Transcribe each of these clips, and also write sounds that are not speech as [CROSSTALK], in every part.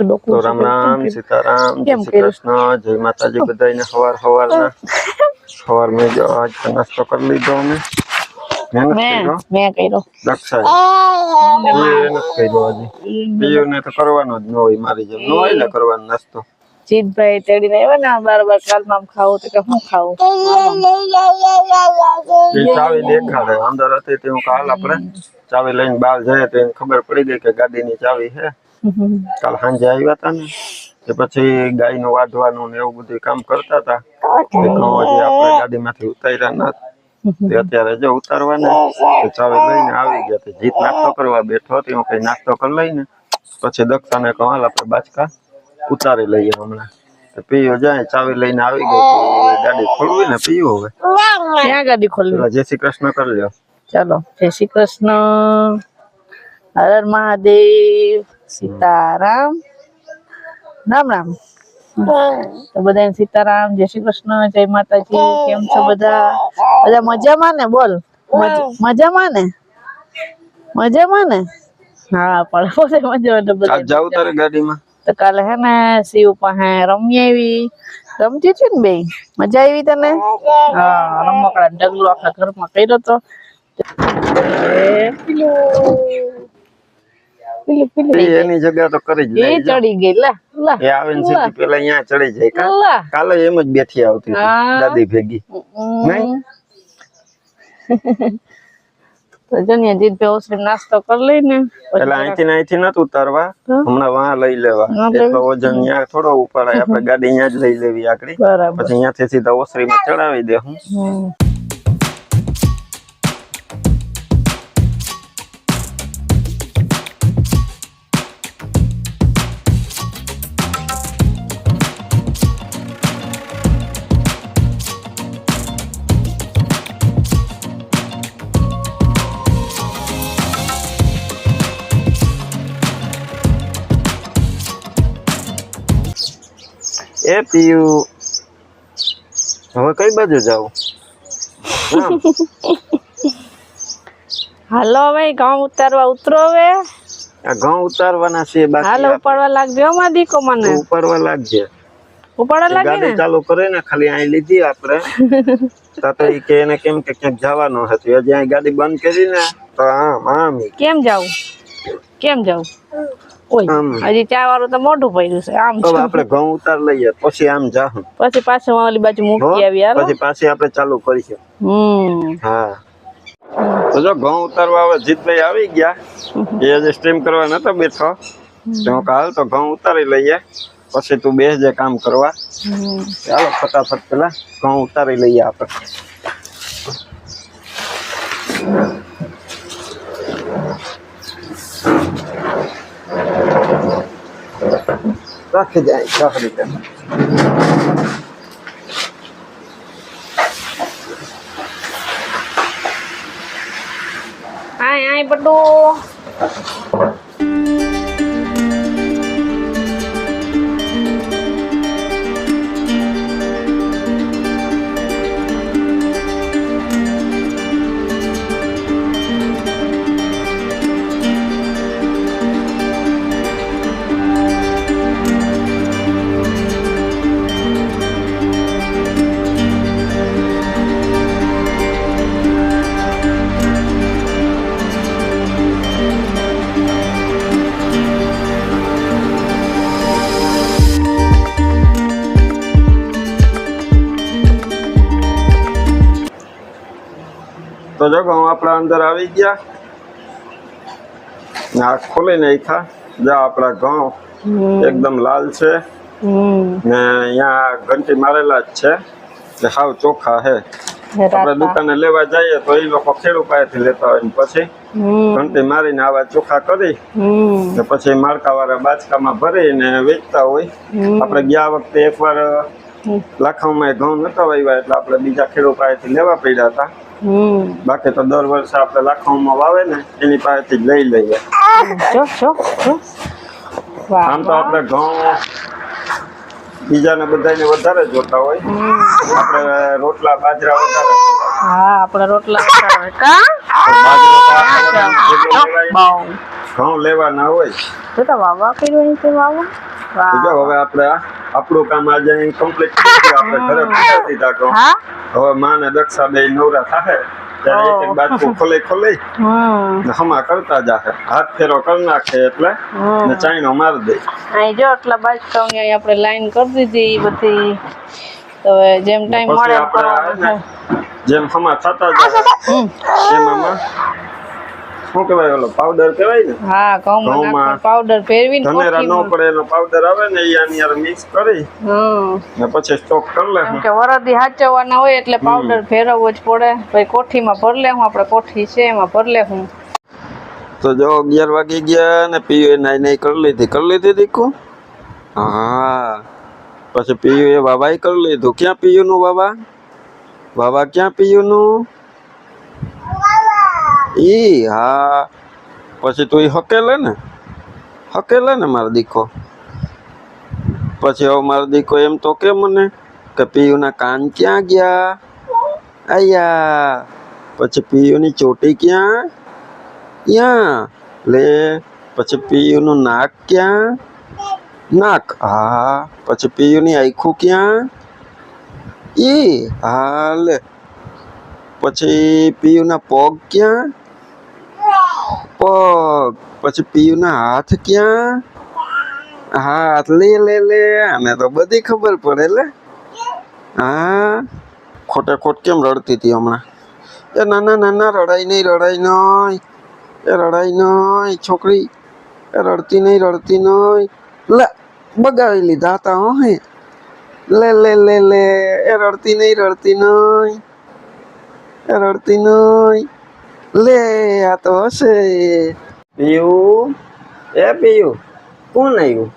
ડોકું રામ રામ સીતારામ કેમ કૃષ્ણ જય માતાજી બધાને હવાર હવારના સવાર મેં જો આજ તો નાસ્તો કરી લીધો અમે મેં કર્યો તો કરવાનો જ ન હોય મારી જેમ ન હોય ને કરવાનો નાસ્તો જીતભાઈ તેડીને આવ્યા ને બાર બાર કાલમાં ખાવું તો કે હું ખાવું ચાવી દેખાડે અંદર હતી તે હું કાલ આપણે ચાવી લઈને બહાર જાય તો એને ખબર પડી ગઈ કે ગાડીની ચાવી છે કાલ સાંજે આવ્યા હતા ને તે પછી ગાયનું વાઢવાનું ને એવું બધું કામ કરતા હતા આપણે ગાડીમાંથી ઉતાર્યા ના તે અત્યારે જો ઉતારવાના ચાવી લઈને આવી ગયા તે. જીત નાસ્તો કરવા બેઠો હતી હું કઈ નાસ્તો કરી લઈને પછી દક્ષાને કહું હાલ આપણે બાચકા ઉતારી લઈએ હમણાં. પીયો જાય ચાવી લઈને આવી ગયો ગાડી ખોલવી ને પીયો હવે. ક્યાં ગાડી ખોલવી? જય શ્રી કૃષ્ણ કરી લ્યો. ચાલો જય શ્રી કૃષ્ણ. હર મહાદેવ. સીતારામ. રામ રામ તો બધાને સીતારામ જય શ્રી કૃષ્ણ જય માતાજી. કેમ છો બધા? બધા મજામાં ને? બોલ. મજ- મજામાં ને? મજામાં ને? હા પણ પોતે મજામાં બધા જાવ તારે ગાડીમાં? તો કાલે હે ને શિવ પાસે રમી આવી. રમતી છે ને બે મજા આવી તને? હા રમકડા ડગલો આખા ઘરમાં કર્યો તો. એ પેલું પેલું પેલું એ એની જગ્યા તો કરી જ એ ચડી ગઈ લા લા એ આવે સીધી પેલા અહીંયા ચડી જાય. કાલે એમ જ બેઠી આવતી દાદી ભેગી. નહીં? તો જનિયા જીત ઓસરી નાસ્તો કરી લઈને પેલા અહીંથી ને અહીંથી નતું ઉતારવા હમણાં વાહ લઈ લેવા. એટલો વજન ત્યાં થોડો ઉપાડાય આપણે ગાડી અહીંયા જ લઈ લેવી આકડી. પછી અહીંયાથી સીધા ઓસરીમાં ચડાવી દે હું એ પીયું હવે કઈ બાજુ જાવ? [LAUGHS] હાલો હવે ઘઉં ઉતારવા ઉતરો હવે. આ ઘઉં ઉતારવાના છે બાકી હાલો ઉપાડવા લાગજો માં દીકો મને. ઉપાડવા લાગજે. ઉપાડવા લાગે ને? ચાલુ કરે ને ખાલી અહીં લીધી આપણે. [LAUGHS] તો એ કે એને કેમ કે ક્યાંક જવાનું હતું. હજી અહીં ગાડી બંધ કરી ને તો આમ આમ કેમ જાવ કેમ જાવું. હજી ચા વાળું તો મોઢું પડ્યું છે આમ આપણે ઘઉં ઉતાર લઈએ પછી આમ જા પછી પાછું ઓલી બાજુ મૂકી આવી પછી પાછી આપણે ચાલુ કરીશું. હમ. હા. તો જો ઘઉં ઉતારવા હવે જીતભાઈ આવી ગયા. એ હજી સ્ટ્રીમ કરવા નતો બેઠો. તો કાલ તો ઘઉં ઉતારી લઈએ. પછી તું બેસજે કામ કરવા. ચાલો ફટાફટ પેલા ઘઉં ઉતારી લઈએ આપણે. રાખી જાય ચાકડી કે આય આય બડું તો જો ઘઉં આપણા અંદર આવી ગયા. આ ખોલી નાખ્યા. જો આપણા ઘઉં. એકદમ લાલ છે. ને અહીંયા ઘંટી મારેલા જ છે. એટલે સાવ ચોખ્ખા હે. આપણે દુકાને લેવા જઈએ તો એ લોકો ખેડૂ પાસેથી લેતા હોય પછી ઘંટી મારીને આવા ચોખ્ખા કરી. ને પછી માળખા વાળા બાચકામાં ભરીને વેચતા હોય. આપણે ગયા વખતે એકવાર લાખામાં ઘઉં નતા વાવ્યા એટલે આપણે બીજા ખેડૂત પાસેથી લેવા પડ્યા હતા. બાકી તો દર વર્ષે આપણે લાખામાં વાવે ને એની પાસેથી લઈ લઈએ. જો જો જો. આમ તો આપણે ઘઉં બીજાને બધાને વધારે જોતા હોય. આપણે રોટલા બાજરા વધારે હા આપણે રોટલા ઘઉં લેવાના હોય. તો વાવા કર્યું છે વાવા જો હવે આપણે આપણું કામ આજે અહીં કમ્પ્લીટ. આપણે ઘરે પહોંચાડી દીધા. હા? હવે માં ને દક્ષા બે નવરા થાહે ત્યારે એક એક બાજુ ખોલે ખોલે હમ કરતા જાહે. હાથ ફેરો કરી નાખે એટલે ને ચાઈનો મારી દે. અહીં જો એટલા અહીં આપણે લાઈન કરી દીધી બધી. તો હવે જેમ ટાઈમ મળે જેમ હમા થતા જાય. એમાં શું કહેવાય ઓલો પાવડર કહેવાય ને? હા ઘઉંમાં પાવડર ફેરવીને ધનેરા નો પડે એનો પાવડર આવે ને એ આની મિક્સ કરી. હમ. ને પછી સ્ટોક કરી લે. કે વરદી હાચવવાના હોય એટલે પાવડર ફેરવવો જ પડે. ભાઈ કોઠીમાં ભર લેવું આપણે કોઠી છે એમાં ભર લેવું તો જો અગિયાર વાગી ગયા ને પીયુ નાઈ નાઈ કરી લીધી. કરી લીધી દીકુ? હા. પછી પીયુ એ વાવાઈ કરી લીધું. ક્યાં પીયુ નું વાવા? વાવા ક્યાં પીયુ નું ઈ, હા. પછી તું ઈ હકેલે ને? હકેલે ને મારો દીકો? પછી હવે મારો દીકો એમ તો કે મને કે પીયુના કાન ક્યાં ગયા? આયા. પછી પીયુની ચોટી ક્યાં? ક્યાં? લે, પછી પીયુનું નાક ક્યાં? નાક, હા. પછી પીયુની આખું ક્યાં? ઈ, હા, લે. પછી પીયુના પગ ક્યાં? પગ. પછી પીયુના હાથ ક્યાં? હાથ લે લે લે. આને તો બધી ખબર પડે, લે. હા. ખોટે ખોટ કેમ રડતી હતી હમણાં? એ નાના નાના રડાઈ નહીં રડાઈ નહીં. એ રડાઈ નહીં, છોકરી. એ રડતી નહીં રડતી નહીં. લે બગાવી લીધા હતા, હો, હે. લે લે લે લે. એ રડતી નહીં રડતી નહીં. એ રડતી નહીં. લે આ તો હશે. પીયું? એ પીયું? કોણ આવ્યું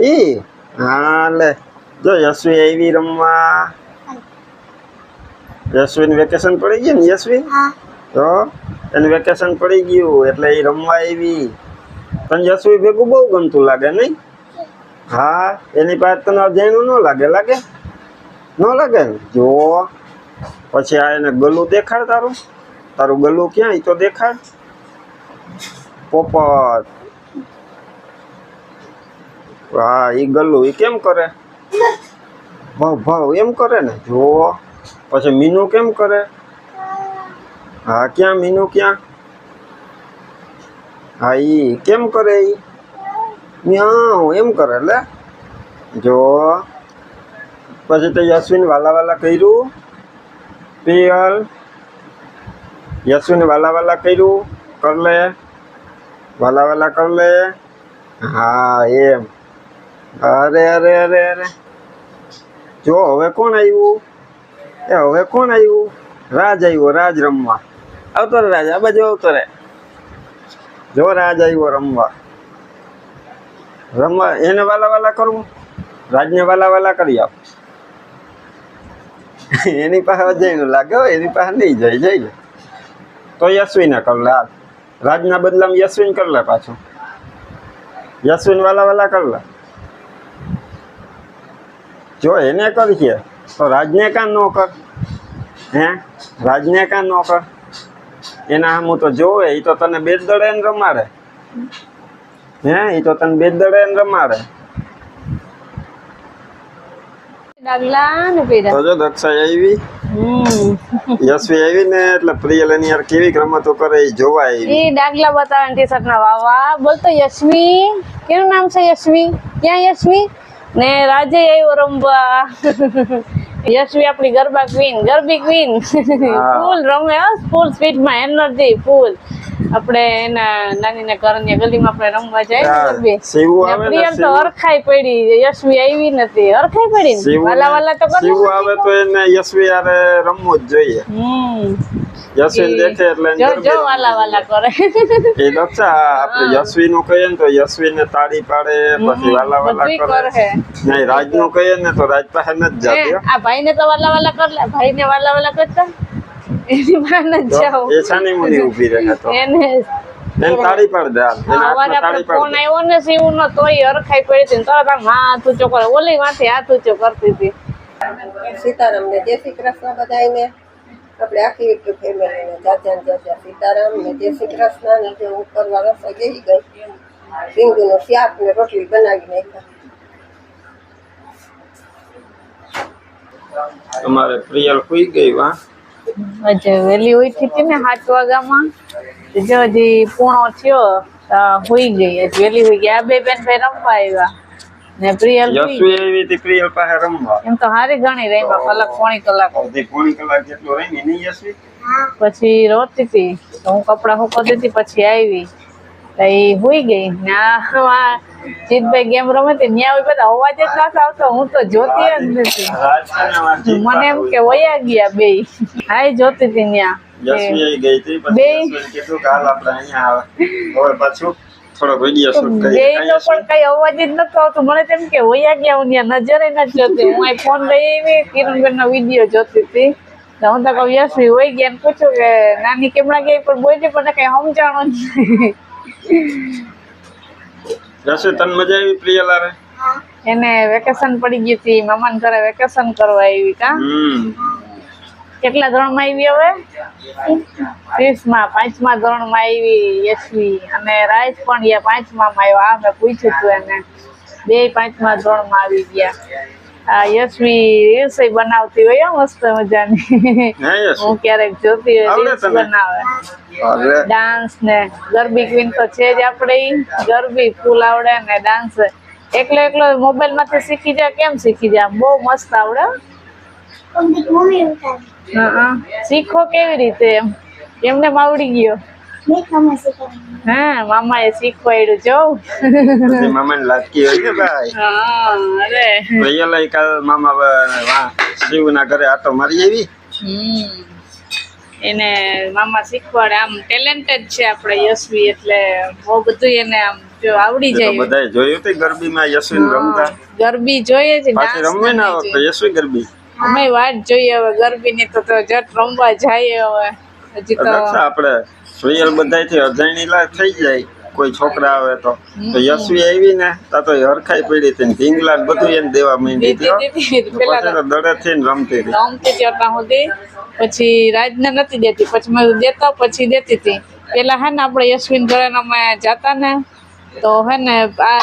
ઈ? હા લે. જો યશવી આવી રમવા. યશવીન વેકેશન પડી ગયું ને યશવી? તો? એને વેકેશન પડી ગયું એટલે એ રમવા આવી તને યશવી ભેગું બહુ ગમતું લાગે નહીં હા એની પાસે તને અજાણ્યું ન લાગે લાગે? ન લાગે? ને જો. પછી આ એને ગલું દેખાડ તારું. તારું ગલું ક્યાં એ તો દેખાડ પોપટ. હા એ ગલું એ કેમ કરે? ભાવ ભાવ, એમ કરે ને? જો પછી મીનુ કેમ કરે? હા, ક્યાં મીનુ ક્યાં? હા, ઈ કેમ કરે ઈ? મ્યાઉ, એમ કરે લે. જો પછી તો યશવીન વાલા વાલા કર્યું. પિયલ. યશવીન વાલા વાલા કર્યું, કર લે. વાલા વાલા કર લે. હા, એમ. અરે અરે અરે અરે. જો, હવે કોણ આવ્યું એ, હવે કોણ આવ્યું રાજ આવ્યો રાજ રમવા. આવતો રે રાજ, આ બાજુ આવતો રે. જો, રાજ આવ્યો રમવા. રમવા, એને વાલા વાલા કરવું રાજને વાલા વાલા કરી આપ. એની પાસે જઈને લાગે એની પાસે નહીં જાય જાય તો યશવીને કર લે હાલ. રાજના બદલામાં યશવીન કર લે પાછું. યશવીન વાલા વાલા કર લે. જો એને કરીએ તો રાજને કાં ન કર? હે? રાજને કાં ન કર? એના હું તો જોવે એ તો તને બે દડે ને રમાડે. હે? એ તો તને બે દડે ને રમાડે. ડગલા ને પેડા તો જો દક્ષા આવી. યશવી આવી ને એટલે પ્રિયલ એની યાર કેવી રમતો કરે એ જોવા આવી એ ડાગલા બતાવે ટી શર્ટ ના વાવા. બોલતો યશવી. કેનું નામ છે યશવી? ક્યાં યશવી? ને રાજે આવ્યો રમવા. યશવી આપણી garba queen garbi queen full રમે ફૂલ સ્પીડમાં એનર્જી ફૂલ. આપણે એના નાની ને કરણ્યા ગલીમાં આપણે રમવા જાય ગરબી. પ્રિયલ તો હરખાઈ પડી યશવી આવી નથી હરખાઈ પડી વાલા વાલા તો ને- આવે તો એને યશવી યારે રમવું જ જોઈએ. હમ. યશવી દેખે એટલે જો જો વાલા વાલા કરે. એ દક્ષા આપણે યશવી નું કહીએ ને તો યશવી ને તાળી પાડે પછી વાલા વાલા બધુંય કરે. નહીં રાજનું કહીએ ને તો રાજ પાસે નથી હે, જાતી. આ ભાઈ ને તો વાલા વાલા કર લે ભાઈ ને વાલા વાલા કરતા? એની માં ન તો જાઓ. એ સાની મુની ઊભી રહે તો? એને એને તાળી પાડ દે હાથમાં આપણે ફોન આવ્યો ને સીવું નો તોય અરખાઈ પડી હતી ને તરત આમ હાથ ઊંચો કરે ઓલી માંથી હાથ ઊંચો કરતી હતી. સીતારામ ને જય શ્રી કૃષ્ણ બધાને આપણે આખી એક ફેમિલીને ને જાજા સીતારામ ને જે શ્રી કૃષ્ણ ને જે ઉપરવા રસોઈ ગઈ ગઈ રીંગુનું શાક ને રોટલી બનાવી નાખ્યા. તમારે પ્રિયલ સુઈ ગઈ વા. આજે વહેલી ઉઠી હતી ને સાત વાગ્યામાં. જો હજી પૂણો થયો હોઈ ગઈ. હજી વહેલી હુઈ ગઈ આ બે બેન ભાઈ રમવા આવ્યા. ને પ્રિયલ યસુ એવી હતી પ્રિયલ પાસે રમવા. એમ તો હારી ઘણી રહીમાં કલાક પોણી કલાક. અડધી પોણી કલાક જેટલું રમી નહીં યશવી પછી રોતી હતી તો હું કપડા સુકવતી હતી પછી આવી. તો એ હોઈ ગઈ. ને જીતભાઈ ગેમ રમે તે ત્યાં હોય બધા અવાજ જ ના આવતો હું તો જોતી જ નથી. મને એમ કે વયા ગયા બે હાય જોતી હતી પછી બે- કીધું કે આપણે અહીંયા આવે. હવે પાછું થોડોક વીડિયો શૂટ બે કરીએ. તો પણ કઈ અવાજ જ નતો આવતો. મને તેમ કે વયા ગયા હું ત્યાં નજરે નથી જોતી હું આ ફોન લઈ આવી નો વીડિયો જોતી હતી. તો હું તો કહું યશવી વહી ગયા. ને પૂછ્યું કે નાની કેમણા ગઈ? પણ બોલી પણ કઈ સમજાણો જ યશવી તને મજા આવી પ્રિયલ આરે એને વેકેશન પડી ગયું હતી. મામાને ઘરે વેકેશન કરવા આવી કા? હમ. કેટલા ધોરણમાં આવી હવે? ત્રીસમાં પાંચમા ધોરણમાં આવી યશવી અને રાજ પણ પાંચમા પાંચમામાં આવ્યો. આ મેં પૂછ્યું હતું એને. બે પાંચમા ધોરણમાં આવી ગયા. આ યશવી રસોઈ બનાવતી હોય મસ્ત મજાની. હું ક્યારેક જોતી હોય રીલ્સ બનાવે. ડાન્સ ને. ગરબી ક્વીન તો છે જ આપણે. ગરબી ફૂલ આવડે ને ડાન્સ. એકલો એકલો મોબાઈલમાંથી શીખી જાય કેમ શીખી જાય? બહુ મસ્ત આવડે. શીખો કેવી રીતે એમ? એમને આવડી ગયો. હા મામા એ શીખવાડ્યું જો. બધી મામાને લાગી હોય ને ભાઈ. હા અરે. પ્રિયલ ય કાલ મામા વા- વા ઘરે આટો મારી આવી. એને મામા શીખવાડે. આમ ટેલેન્ટેડ છે આપણે યશવી એટલે બહુ બધું એને આમ જો આવડી જાય. બધાય જોયું ગરબીમાં યશવીન રમતા. ગરબી જોઈએ છે પાછી dance રમવે ને આ નથી વખતે યશવી ગરબી. અમે વાત જોઈએ હવે ગરબીની તો તો જટ રમવા જાય હવે. હજી તો આપણે પ્રિયલ બધાથી અજાણી થઈ જાય કોઈ છોકરા આવે તો. તો યશવી આવી ને તા તો હરખાઈ પડી હતી ઢીંગલા બધું એને દેવા માંડી હતી પેલા દડે થી રમતી હતી. રમતી હતી ત્યાં સુધી. પછી રાજને નથી દેતી પછી મેં દેતા પછી દેતી હતી. પેલા હે ને આપણે યશવીન ઘરે અમે જતા ને તો હે ને આ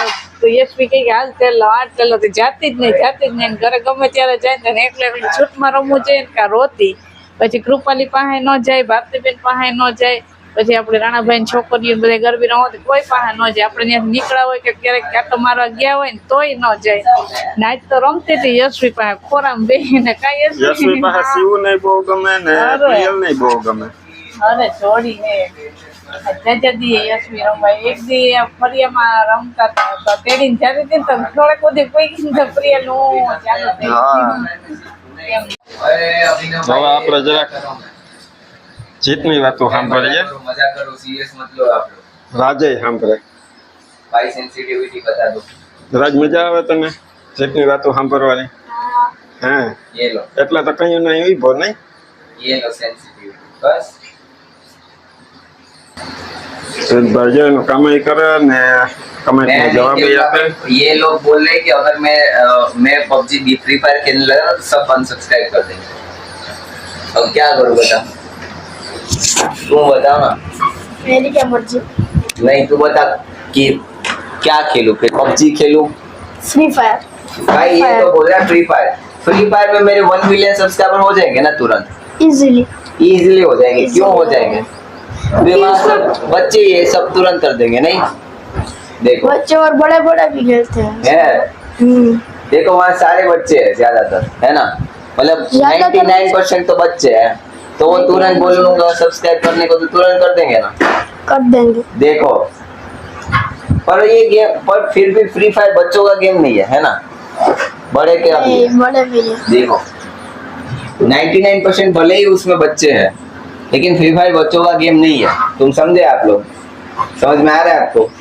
યશવી કહે કે હાલ તેલો આ તેલો તો જાતી જ નહીં જાતી જ નહીં. ઘરે ગમે ત્યારે જાય ને એકલે એકલી છૂટમાં રમવું જોઈએ ને કાં રોતી. પછી કૃપાલી પાસે ન જાય ભારતીબેન પાસે ન જાય. પછી આપણે રાણાભાઈ છોકરીઓ બધા ગરબી રમતી કોઈ પાસે ન જાય. આપણે ત્યાં નીકળ્યા હોય કે ક્યારેક કાંટો મારવા ગયા હોય ને તોય ન જાય. નાચ તો રમતી હતી યશવી પાસે ખોરામ બેહીને. કાંઈ યશવી પાસે શિવ નહીં બહુ ગમે ને. પ્રિયલ નહીં બહુ ગમે. અરે જોડી હે રમતા હતા તો તેડીને જ્યારે જીતની વાતો સાંભળીએ. રાજે સાંભળે. ભાઈ સેન્સિટિવિટી રાજ મજા આવે તને જેટની વાતો સાંભળવાની? હા. એટલે તો કયું નહીં ઊભો નહીં. બસ. लो सेंसिटिविटी बस ભાઈ એનું કમાઈ કરે ને કમેન્ટ मैं નો જવાબ नहीं ય આપે कहूँगा, ये लोग बोल रहे हैं कि अगर मैं अ, मैं पबजी फ्री फायर खेलने लगा तो सब अनसब्सक्राइब कर देंगे अब क्या करूँ बता तुम बताओ ना मेरी क्या मर्जी नहीं तू बता कि क्या खेलूं फिर पबजी खेलूं फ्री फायर भाई ये तो बोल रहा है फ्री फायर फ्री फायर में मेरे वन मिलियन सब्सक्राइबर हो जाएंगे ना तुरंत इजीली इजीली हो जाएंगे क्यों हो जाएंगे बच्चे ये सब तुरंत कर देंगे नहीं? देखो। बच्चे और बड़े बड़े भी खेलते हैं। है? हम्म, देखो वहाँ सारे बच्चे हैं ज़्यादातर है ना? मतलब ज़्यादातर 99% परसेंट तो बच्चे हैं। तो वो तुरंत बोलूँगा सब्सक्राइब करने को तो तुरंत कर देंगे ना? कर देंगे। देखो। पर ये गेम पर फिर भी फ्री फायर बच्चों का गेम नहीं है है ना? बड़े के ये बड़े भी हैं। देखो। 99% परसेंट भले ही उसमें बच्चे हैं। लेकिन फ्री फायर बच्चों का गेम नहीं है। तुम समझे आप लोग? समझ में आ रहा है आपको?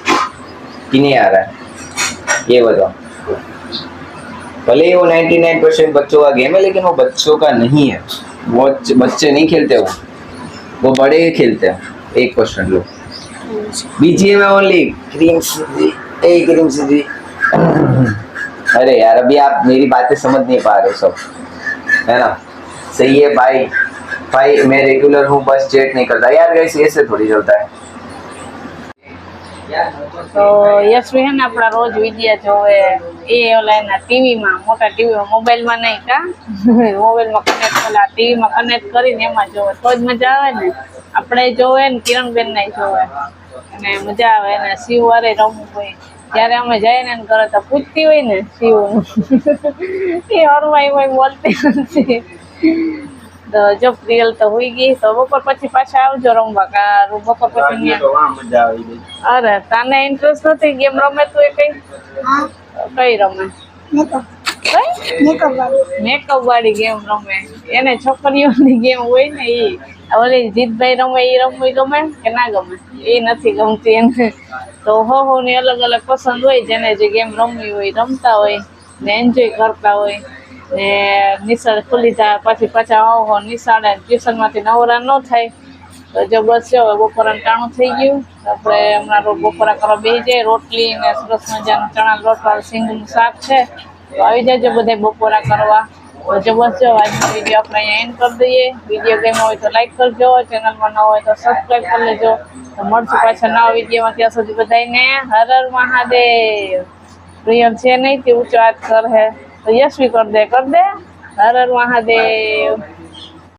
कि नहीं आ रहा है? ये बताओ। भले ही वो 99% परसेंट बच्चों का गेम है, लेकिन वो बच्चों का नहीं है। वो बच्चे- नहीं खेलते वो। वो बड़े ही खेलते हैं। एक परसेंट लोग। बीजीए में ओनली क्रीम सीधी ए क्रीम सीधी अरे यार, अभी आप मेरी बातें समझ नहीं पा रहे सब। है ना? सही है भाई भाई मैं रेगुलर हूँ बस चेट नहीं करता यार गाइस ऐसे थोड़ी चलता है તો યશવી હે ને આપણા રોજ વિડિયા જોવે એ ઓલા એના ટીવીમાં મોટા ટીવીમાં મોબાઈલમાં નહીં કા મોબાઈલમાં કનેક્ટ ઓલા ટીવીમાં કનેક્ટ કરીને એમાં જોવે તો જ મજા આવે ને આપણે જોવે ને કિરણબેન ને જોવે અને મજા આવે ને શિવ વારે રમવું હોય જ્યારે અમે જઈએ ને એને ઘરે તો પૂછતી હોય ને શિવ એ હરવાઈ હોય બોલતી નથી તો જો પ્રિયલ તો હોઈ ગઈ. તો બપોર પછી પાછા આવજો રમવા કારું. બપોર પછી અરે તને ઇન્ટરેસ્ટ નથી ગેમ રમે તું એ કઈ? કઈ રમે? મેકઅપ. વાળી. ગેમ રમે. એને છોકરીઓની ગેમ હોય ને એ ઓલી જીતભાઈ રમે એ રમવી ગમે કે ના ગમે? એ નથી ગમતી એને. તો હો હો ની અલગ અલગ પસંદ હોય જેને જે ગેમ રમવી હોય રમતા હોય ને એન્જોય કરતા હોય. ને નિશાળ ખુલી જાય, પછી પાછા હો હો, નિશાળે ટ્યુશનમાંથી નવરા ન થાય. તો જો બસ જો, હવે બપોરાનું ટાણું થઈ ગયું. આપણે હમણાં બપોરા કરવા બેસી જાય રોટલી ને સરસ મજાનું ચણા લોટ વાળું સિંગનું શાક છે. તો આવી જાજો બધા બપોરા કરવા. તો જો બસ જો, આજનો વીડિયો આપણે અહીંયા એન્ડ કરી દઈએ. વીડિયો ગમ્યો હોય તો લાઈક કરજો ચેનલમાં ન હોય તો સબસ્ક્રાઈબ કરી લેજો. તો મળશું પાછા નવા વિડીયોમાં ત્યાં સુધી બધાને હર હર મહાદેવ. પ્રિયમ છે નહીં, તે ઊંચો હાથ કર તો યશવી કર દે કર દે. હર હર મહાદેવ.